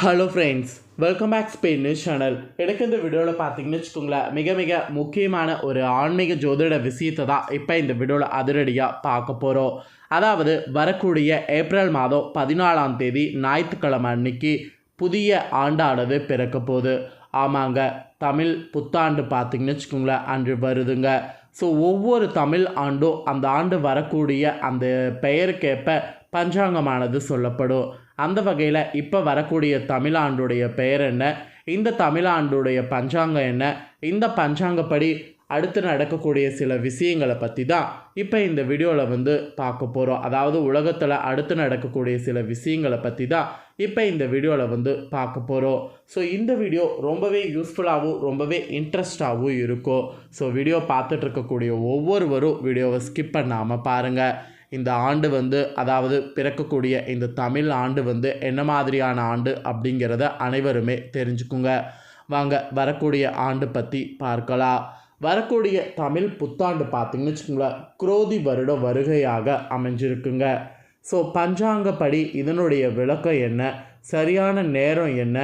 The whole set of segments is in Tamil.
Hello friends welcome back Spain news channel எனக்கு இந்த வீடியோவில் பார்த்தீங்கன்னு வச்சுக்கோங்களேன் மிக மிக முக்கியமான ஒரு ஆன்மீக ஜோதிட விஷயத்தை தான் இப்போ இந்த வீடியோவில் அதிரடியாக பார்க்க போகிறோம் அதாவது வரக்கூடிய ஏப்ரல் மாதம் பதினாலாம் தேதி ஞாயிற்றுக்கிழமை அன்னைக்கு புதிய ஆண்டானது பிறக்க போகுது. ஆமாங்க தமிழ் புத்தாண்டு பார்த்தீங்கன்னு வச்சுக்கோங்களேன் அன்று வருதுங்க. ஸோ ஒவ்வொரு தமிழ் ஆண்டும் அந்த ஆண்டு வரக்கூடிய அந்த பெயருக்கேற்ப பஞ்சாங்கமானது சொல்லப்படும். அந்த வகையில் இப்போ வரக்கூடிய தமிழாண்டுடைய பெயர் என்ன? இந்த தமிழாண்டுடைய பஞ்சாங்கம் என்ன? இந்த பஞ்சாங்கப்படி அடுத்து நடக்கக்கூடிய சில விஷயங்களை பற்றி தான் இப்போ இந்த வீடியோவில் வந்து பார்க்க போகிறோம் அதாவது உலகத்தில் அடுத்து நடக்கக்கூடிய சில விஷயங்களை பற்றி தான் இப்போ இந்த வீடியோவில் வந்து பார்க்க போகிறோம் ஸோ இந்த வீடியோ ரொம்பவே யூஸ்ஃபுல்லாகவும் ரொம்பவே இன்ட்ரெஸ்டாகவும் இருக்கும். ஸோ வீடியோ பார்த்துட்ருக்கக்கூடிய ஒவ்வொருவரும் வீடியோவை ஸ்கிப் பண்ணாமல் பாருங்கள் இந்த ஆண்டு வந்து அதாவது பிறக்கக்கூடிய இந்த தமிழ் ஆண்டு வந்து என்ன மாதிரியான ஆண்டு அப்படிங்கிறத அனைவருமே தெரிஞ்சுக்குங்க. வாங்க வரக்கூடிய ஆண்டு பற்றி பார்க்கலாம். வரக்கூடிய தமிழ் புத்தாண்டு பார்த்தீங்கன்னு வச்சுக்கோங்களேன் குரோதி வருட வருகையாக அமைஞ்சிருக்குங்க. ஸோ பஞ்சாங்கப்படி இதனுடைய விளக்கம் என்ன? சரியான நேரம் என்ன?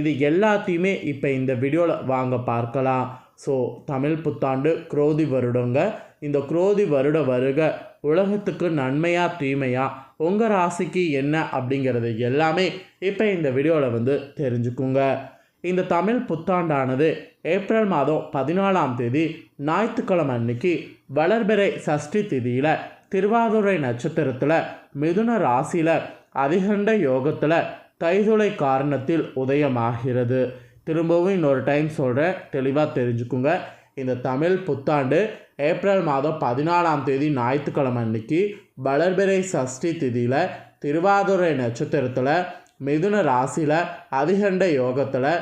இது எல்லாத்தையுமே இப்போ இந்த வீடியோவில் வாங்க பார்க்கலாம். ஸோ தமிழ் புத்தாண்டு குரோதி வருடங்க. இந்த குரோதி வருட வருக உலகத்துக்கு நன்மையா தீமையா உங்கள் ராசிக்கு என்ன அப்படிங்கிறது எல்லாமே இப்போ இந்த வீடியோவில் வந்து தெரிஞ்சுக்குங்க. இந்த தமிழ் புத்தாண்டானது ஏப்ரல் மாதம் பதினாலாம் தேதி ஞாயிற்றுக்கிழமை அன்னைக்கு வளர்பிறை சஷ்டி திதியில் திருவாதுரை நட்சத்திரத்தில் மிதுன ராசியில் அதிகண்ட யோகத்தில் தைதுளை காரணத்தில் உதயமாகிறது. திரும்பவும் இன்னொரு டைம் சொல்கிறேன் தெளிவாக தெரிஞ்சுக்குங்க. இந்த தமிழ் புத்தாண்டு ஏப்ரல் மாதம் பதினாலாம் தேதி ஞாயிற்றுக்கிழமை அன்னைக்கு வளர்பிறை சஷ்டி திதியில் திருவாதுரை நட்சத்திரத்தில் மிதுன ராசியில் அதிகண்ட யோகத்தில்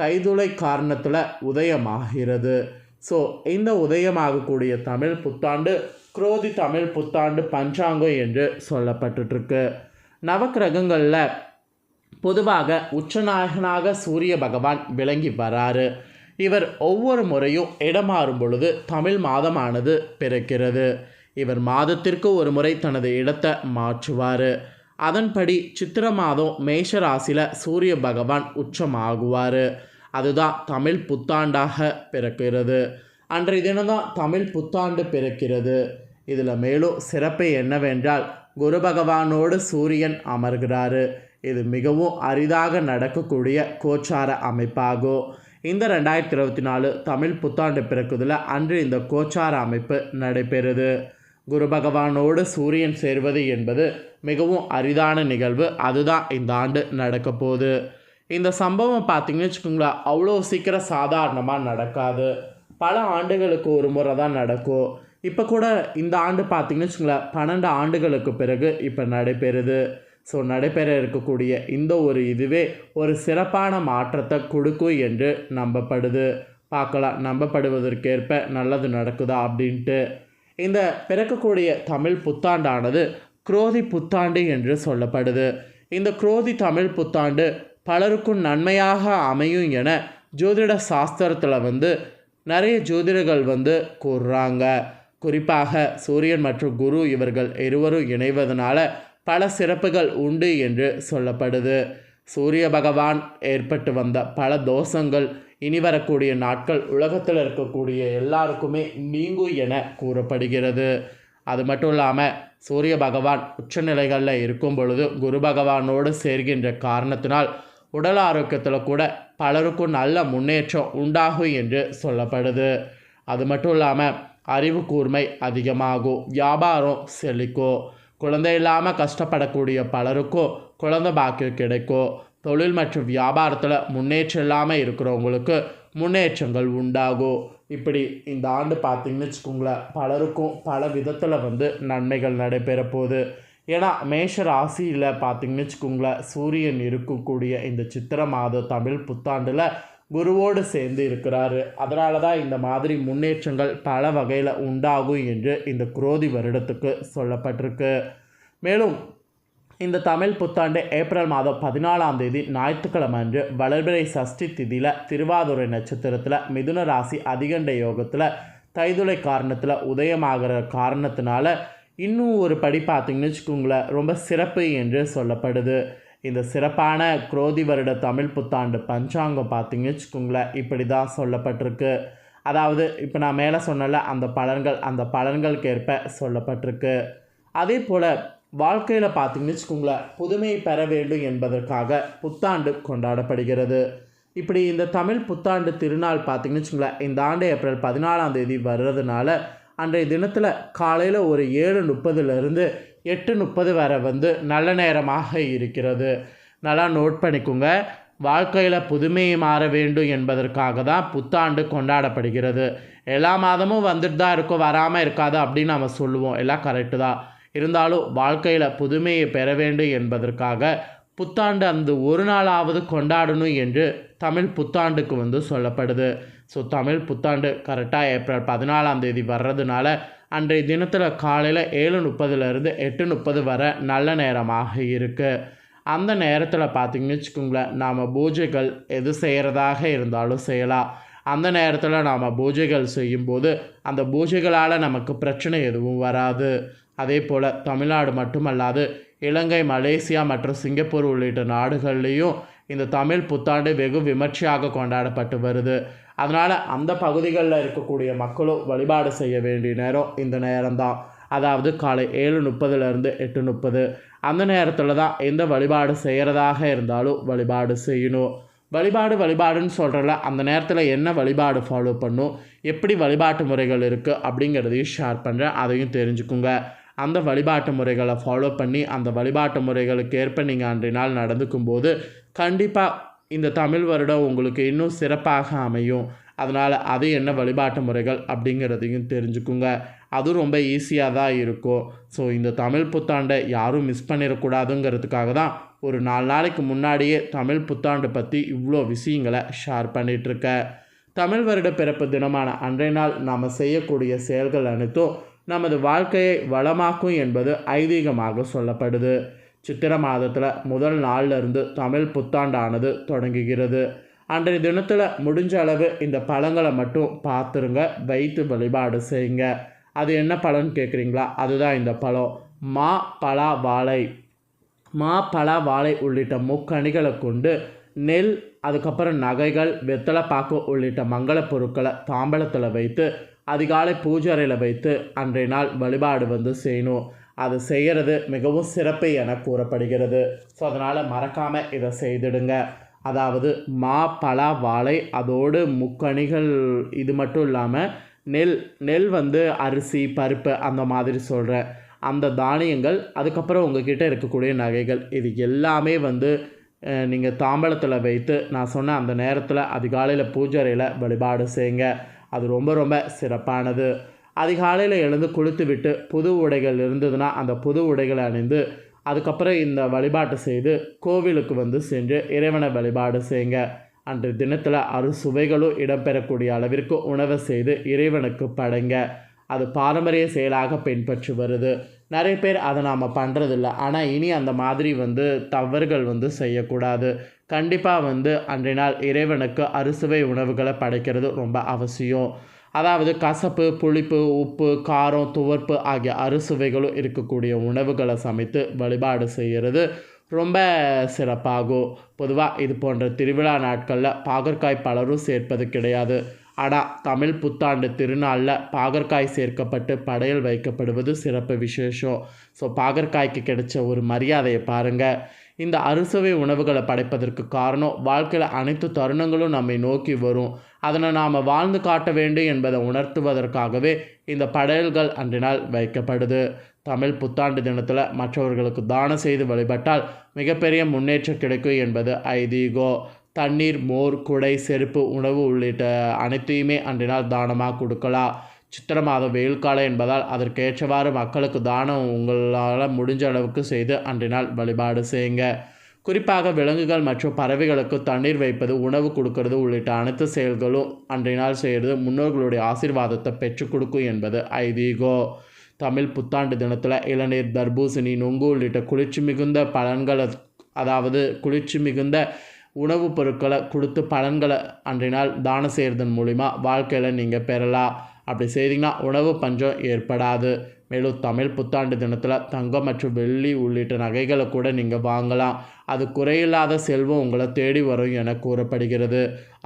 தைதுளை காரணத்தில் உதயமாகிறது. ஸோ இந்த உதயமாகக்கூடிய தமிழ் புத்தாண்டு குரோதி தமிழ் புத்தாண்டு பஞ்சாங்கம் என்று சொல்லப்பட்டுருக்கு நவக்கிரகங்களில் பொதுவாக உச்சநாயகனாக சூரிய பகவான் விளங்கி வராரு. இவர் ஒவ்வொரு முறையும் இடமாறும் பொழுது தமிழ் மாதமானது பிறக்கிறது. இவர் மாதத்திற்கு ஒரு முறை தனது இடத்தை மாற்றுவார். அதன்படி சித்திர மாதம் மேஷராசியில் சூரிய பகவான் உச்சமாகுவார். அதுதான் தமிழ் புத்தாண்டாக பிறக்கிறது. அன்றைய தினம்தான் தமிழ் புத்தாண்டு பிறக்கிறது. இதில் மேலும் சிறப்பு என்னவென்றால் குரு பகவானோடு சூரியன் அமர்கிறாரு. இது மிகவும் அரிதாக நடக்கக்கூடிய கோச்சார அமைப்பாகும். இந்த ரெண்டாயிரத்தி இருபத்தி நாலு தமிழ் புத்தாண்டு பிறக்குதில் அன்று இந்த கோச்சார அமைப்பு நடைபெறுது. குரு பகவானோடு சூரியன் சேர்வது என்பது மிகவும் அரிதான நிகழ்வு. அதுதான் இந்த ஆண்டு நடக்க போகுது. இந்த சம்பவம் பார்த்தீங்கன்னு வச்சுக்கோங்களேன் அவ்வளோ சீக்கிரம் சாதாரணமாக நடக்காது. பல ஆண்டுகளுக்கு ஒரு முறை தான் நடக்கும். இப்போ கூட இந்த ஆண்டு பார்த்திங்கன்னு வச்சுக்கோங்களேன் பன்னெண்டு ஆண்டுகளுக்கு பிறகு இப்போ நடைபெறுது. ஸோ நடைபெற இருக்கக்கூடிய இந்த ஒரு இதுவே ஒரு சிறப்பான மாற்றத்தை கொடுக்கும் என்று நம்பப்படுது. பார்க்கலாம் நம்பப்படுவதற்கேற்ப நல்லது நடக்குதா அப்படின்ட்டு. இந்த பிறக்கக்கூடிய தமிழ் புத்தாண்டானது குரோதி புத்தாண்டு என்று சொல்லப்படுது. இந்த குரோதி தமிழ் புத்தாண்டு பலருக்கும் நன்மையாக அமையும் என ஜோதிட சாஸ்திரத்தில் வந்து நிறைய ஜோதிடர்கள் வந்து கூறுறாங்க. குறிப்பாக சூரியன் மற்றும் குரு இவர்கள் இருவரும் இணைவதனால பல சிறப்புகள் உண்டு என்று சொல்லப்படுது. சூரிய பகவான் ஏற்பட்டு வந்த பல தோஷங்கள் இனி வரக்கூடிய நாட்கள் உலகத்தில் இருக்கக்கூடிய எல்லாருக்குமே நீங்கும் என கூறப்படுகிறது. அது மட்டும் இல்லாமல் சூரிய பகவான் உச்சநிலைகளில் இருக்கும் பொழுது குரு பகவானோடு சேர்கின்ற காரணத்தினால் உடல் ஆரோக்கியத்தில் கூட பலருக்கும் நல்ல முன்னேற்றம் உண்டாகும் என்று சொல்லப்படுது. அது மட்டும் இல்லாமல் அறிவு கூர்மை அதிகமாகும் வியாபாரம் செழிக்கும். குழந்தை இல்லாமல் கஷ்டப்படக்கூடிய பலருக்கும் குழந்தை பாக்கியம் கிடைக்கும் தொழில் மற்றும் வியாபாரத்தில் முன்னேற்றம் இல்லாமல் இருக்கிறவங்களுக்கு முன்னேற்றங்கள் உண்டாகும் இப்படி இந்த ஆண்டு பார்த்திங்கன்னு வச்சுக்கோங்களேன் பலருக்கும் பல விதத்தில் வந்து நன்மைகள் நடைபெற போகுது ஏன்னா மேஷ ராசியில் பார்த்திங்கன்னு வச்சுக்கோங்களேன் சூரியன் இருக்கக்கூடிய இந்த சித்திர மாத தமிழ் புத்தாண்டில் குருவோடு சேர்ந்து இருக்கிறாரு. அதனால தான் இந்த மாதிரி முன்னேற்றங்கள் பல வகையில் உண்டாகும் என்று இந்த குரோதி வருடத்துக்கு சொல்லப்பட்டிருக்கு. மேலும் இந்த தமிழ் புத்தாண்டு ஏப்ரல் மாதம் பதினாலாம் தேதி ஞாயிற்றுக்கிழமை அன்று வளர்பிறை சஷ்டி திதியில் திருவாதுரை நட்சத்திரத்தில் மிதுன ராசி அதிகண்ட யோகத்தில் தைதுளை காரணத்தில் உதயமாகிற காரணத்தினால இன்னும் ஒரு படி பார்த்திங்கன்னு வச்சுக்கோங்களேன் ரொம்ப சிறப்பு என்று சொல்லப்படுது. இந்த சிறப்பான குரோதி வருட தமிழ் புத்தாண்டு பஞ்சாங்கம் பார்த்தீங்கன்னு வச்சுக்கோங்களேன் இப்படி தான் சொல்லப்பட்டிருக்கு. அதாவது இப்போ நான் மேலே சொன்னல அந்த பலன்கள் அந்த பலன்களுக்கு ஏற்ப சொல்லப்பட்டிருக்கு. அதே போல் வாழ்க்கையில் பார்த்தீங்கன்னு வச்சுக்கோங்களேன் புதுமையை பெற வேண்டும் என்பதற்காக புத்தாண்டு கொண்டாடப்படுகிறது. இப்படி இந்த தமிழ் புத்தாண்டு திருநாள் பார்த்திங்கன்னு வச்சுக்கோங்களேன் இந்த ஆண்டு ஏப்ரல் பதினாலாம் தேதி வர்றதுனால அன்றைய தினத்தில் காலையில் ஒரு ஏழு முப்பதுலேருந்து எட்டு முப்பது வரை வந்து நல்ல நேரமாக இருக்கிறது. நல்லா நோட் பண்ணிக்கோங்க. வாழ்க்கையில் புதுமையை மாற வேண்டும் என்பதற்காக தான் புத்தாண்டு கொண்டாடப்படுகிறது. எல்லா மாதமும் வந்துட்டு தான் இருக்கும் வராமல் இருக்காது அப்படின்னு நம்ம சொல்லுவோம். எல்லாம் கரெக்டு தான். இருந்தாலும் வாழ்க்கையில் புதுமையை பெற வேண்டும் என்பதற்காக புத்தாண்டு அந்த ஒரு நாளாவது கொண்டாடணும் என்று தமிழ் புத்தாண்டுக்கு வந்து சொல்லப்படுது. ஸோ தமிழ் புத்தாண்டு கரெக்டாக ஏப்ரல் பதினாலாம் தேதி வர்றதுனால அன்றைய தினத்தில் காலையில் ஏழு முப்பதுலேருந்து எட்டு முப்பது வரை நல்ல நேரமாக இருக்குது அந்த நேரத்தில் பார்த்தீங்கன்னு வச்சுக்கோங்களேன் நாம் பூஜைகள் எது செய்கிறதாக இருந்தாலும் செய்யலாம். அந்த நேரத்தில் நாம் பூஜைகள் செய்யும்போது அந்த பூஜைகளால் நமக்கு பிரச்சனை எதுவும் வராது. அதே போல் தமிழ்நாடு மட்டுமல்லாது இலங்கை மலேசியா மற்றும் சிங்கப்பூர் உள்ளிட்ட நாடுகள்லேயும் இந்த தமிழ் புத்தாண்டு வெகு விமர்சையாக கொண்டாடப்பட்டு வருது. அதனால் அந்த பகுதிகளில் இருக்கக்கூடிய மக்களும் வழிபாடு செய்ய வேண்டிய நேரம் இந்த நேரம்தான். அதாவது காலை ஏழு முப்பதுலேருந்து எட்டு முப்பது. அந்த நேரத்தில் தான் எந்த வழிபாடு செய்கிறதாக இருந்தாலும் வழிபாடு செய்யணும். வழிபாடு வழிபாடுன்னு சொல்கிறல அந்த நேரத்தில் என்ன வழிபாடு ஃபாலோ பண்ணும் எப்படி வழிபாட்டு முறைகள் இருக்குது அப்படிங்கிறதையும் ஷேர் பண்ணுறேன் அதையும் தெரிஞ்சுக்குங்க. அந்த வழிபாட்டு முறைகளை ஃபாலோ பண்ணி அந்த வழிபாட்டு முறைகளுக்கு ஏற்ப நீங்கள் அன்றைய நாள் நடந்துக்கும் போது கண்டிப்பாக இந்த தமிழ் வருடம் உங்களுக்கு இன்னும் சிறப்பாக அமையும். அதனால் அது என்ன வழிபாட்டு முறைகள் அப்படிங்கிறதையும் தெரிஞ்சுக்குங்க. அதுவும் ரொம்ப ஈஸியாக தான் இருக்கும். ஸோ இந்த தமிழ் புத்தாண்டை யாரும் மிஸ் பண்ணிடக்கூடாதுங்கிறதுக்காக தான் ஒரு நாலு நாளைக்கு முன்னாடியே தமிழ் புத்தாண்டு பற்றி இவ்வளோ விஷயங்களை ஷேர் பண்ணிகிட்ருக்கேன் தமிழ் வருட பிறப்பு தினமான அன்றைய நாள் நாம் செய்யக்கூடிய செயல்கள் அனைத்தும் நமது வாழ்க்கையை வளமாக்கும் என்பது ஐதீகமாக சொல்லப்படுது. சித்திர மாதத்தில் முதல் நாள்ல இருந்து தமிழ் புத்தாண்டானது தொடங்குகிறது. அன்றைய தினத்தில் முடிஞ்ச அளவு இந்த பழங்களை மட்டும் பார்த்துருங்க வைத்து வழிபாடு செய்யுங்க. அது என்ன பழம்னு கேட்குறீங்களா அதுதான் இந்த பழம். மா பலா வாழை. மா பலா வாழை உள்ளிட்ட முக்கணிகளை கொண்டு நெல் அதுக்கப்புறம் நகைகள் வெத்தலை பாக்கு உள்ளிட்ட மங்கள பொருட்களை தாம்பலத்தில் வைத்து அதிகாலை பூஜை அறையில் வைத்து அன்றைய நாள் வழிபாடு வந்து செய்யணும். அது செய்கிறது மிகவும் சிறப்பு என கூறப்படுகிறது. ஸோ அதனால் மறக்காமல் இதை செய்திடுங்க. அதாவது மா பலா வாழை அதோடு முக்கணிகள் இது மட்டும் இல்லாமல் நெல் நெல் வந்து அரிசி பருப்பு அந்த மாதிரி சொல்கிறேன் அந்த தானியங்கள் அதுக்கப்புறம் உங்ககிட்ட இருக்கக்கூடிய நகைகள். இது எல்லாமே வந்து நீங்கள் தாம்பலத்தில் வைத்து நான் சொன்ன அந்த நேரத்தில் அதிகாலையில் பூஜை அறையில் வழிபாடு செய்யுங்க. அது ரொம்ப ரொம்ப சிறப்பானது. அதிகாலையில் எழுந்து குளித்து விட்டு புது உடைகள் இருந்ததுன்னா அந்த புது உடைகளை அணிந்து அதுக்கப்புறம் இந்த வழிபாட்டை செய்து கோவிலுக்கு வந்து சென்று இறைவனை வழிபாடு செய்யுங்க. அன்று தினத்தில் அறு சுவைகளும் இடம்பெறக்கூடிய அளவிற்கு உணவை செய்து இறைவனுக்கு படைங்க. அது பாரம்பரிய செயலாக பின்பற்றி வருது. நிறைய பேர் அதை நாம் பண்ணுறதில்ல ஆனால் இனி அந்த மாதிரி வந்து தவறுகள் வந்து செய்யக்கூடாது. கண்டிப்பாக வந்து அன்றைய நாள் இறைவனுக்கு அறுசுவை உணவுகளை படைக்கிறது ரொம்ப அவசியம். அதாவது கசப்பு புளிப்பு உப்பு காரம் துவர்ப்பு ஆகிய அறுசுவைகளும் இருக்கக்கூடிய உணவுகளை சமைத்து வழிபாடு செய்கிறது. ரொம்ப சிறப்பாகும் பொதுவாக இது போன்ற திருவிழா நாட்களில் பாகற்காய் பலரும் சேர்ப்பது கிடையாது. ஆனால் தமிழ் புத்தாண்டு திருநாளில் பாகற்காய் சேர்க்கப்பட்டு படையல் வைக்கப்படுவது சிறப்பு விசேஷம். ஸோ பாகற்காய்க்கு கிடைச்ச ஒரு மரியாதையை பாருங்கள் இந்த அறுசுவை உணவுகளை படைப்பதற்கு காரணம் வாழ்க்கையில் அனைத்து தருணங்களும் நம்மை நோக்கி வரும். அதனை நாம் வாழ்ந்து காட்ட வேண்டும் என்பதை உணர்த்துவதற்காகவே இந்த படையல்கள் அன்றினால் நாள் வைக்கப்படுது. தமிழ் புத்தாண்டு தினத்தில் மற்றவர்களுக்கு தானம் செய்து வழிபட்டால் மிகப்பெரிய முன்னேற்றம் கிடைக்கும் என்பது ஐதீகோ. தண்ணீர் மோர் குடை செருப்பு உணவு உள்ளிட்ட அனைத்தையுமே அன்றைய நாள் தானமாக கொடுக்கலாம். சித்திர மாதம் வெயில் காலம் என்பதால் அதற்கேற்றவாறு மக்களுக்கு தானம் உங்களால் முடிஞ்ச அளவுக்கு செய்து அன்றைய நாள் வழிபாடு செய்யுங்க. குறிப்பாக விலங்குகள் மற்றும் பறவைகளுக்கு தண்ணீர் வைப்பது உணவு கொடுக்கறது உள்ளிட்ட அனைத்து செயல்களும் அன்றைய நாள் செய்கிறது. முன்னோர்களுடைய ஆசீர்வாதத்தை பெற்றுக் கொடுக்கும் என்பது ஐதீகோ. தமிழ் புத்தாண்டு தினத்தில் இளநீர் தர்பூசணி நொங்கு உள்ளிட்ட குளிர்ச்சி மிகுந்த பலன்களை அதாவது குளிர்ச்சி மிகுந்த உணவுப் பொருட்களை கொடுத்து பலன்களை அன்றைய நாள் தானம் செய்கிறதன் மூலிமா வாழ்க்கையில் நீங்கள் பெறலாம். அப்படி செய்தீங்கன்னா உணவு பஞ்சம் ஏற்படாது. மேலும் தமிழ் புத்தாண்டு தினத்தில் தங்கம் மற்றும் வெள்ளி உள்ளிட்ட நகைகளை கூட நீங்கள் வாங்கலாம். அது குறையில்லாத செல்வம் உங்களை தேடி வரும் என கூறப்படுகிறது.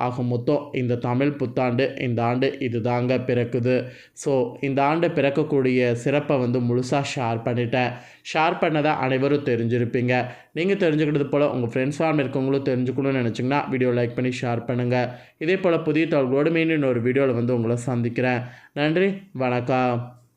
ஆக மொத்தம் இந்த தமிழ் புத்தாண்டு இந்த ஆண்டு இது தாங்க பிறக்குது. ஸோ இந்த ஆண்டு பிறக்கக்கூடிய சிறப்பை வந்து முழுசாக ஷேர் பண்ணிட்டேன். ஷேர் பண்ணதை அனைவரும் தெரிஞ்சிருப்பீங்க. நீங்கள் தெரிஞ்சுக்கிறது போல் உங்கள் ஃப்ரெண்ட்ஸ் ஃபார்ம் இருக்கவங்களும் தெரிஞ்சுக்கணும்னு நினச்சிங்கன்னா வீடியோ லைக் பண்ணி ஷேர் பண்ணுங்கள் இதே போல் புதிய தகவலோடு மீண்டும் இன்னொரு வீடியோவில் வந்து உங்களை சந்திக்கிறேன். நன்றி வணக்கம்.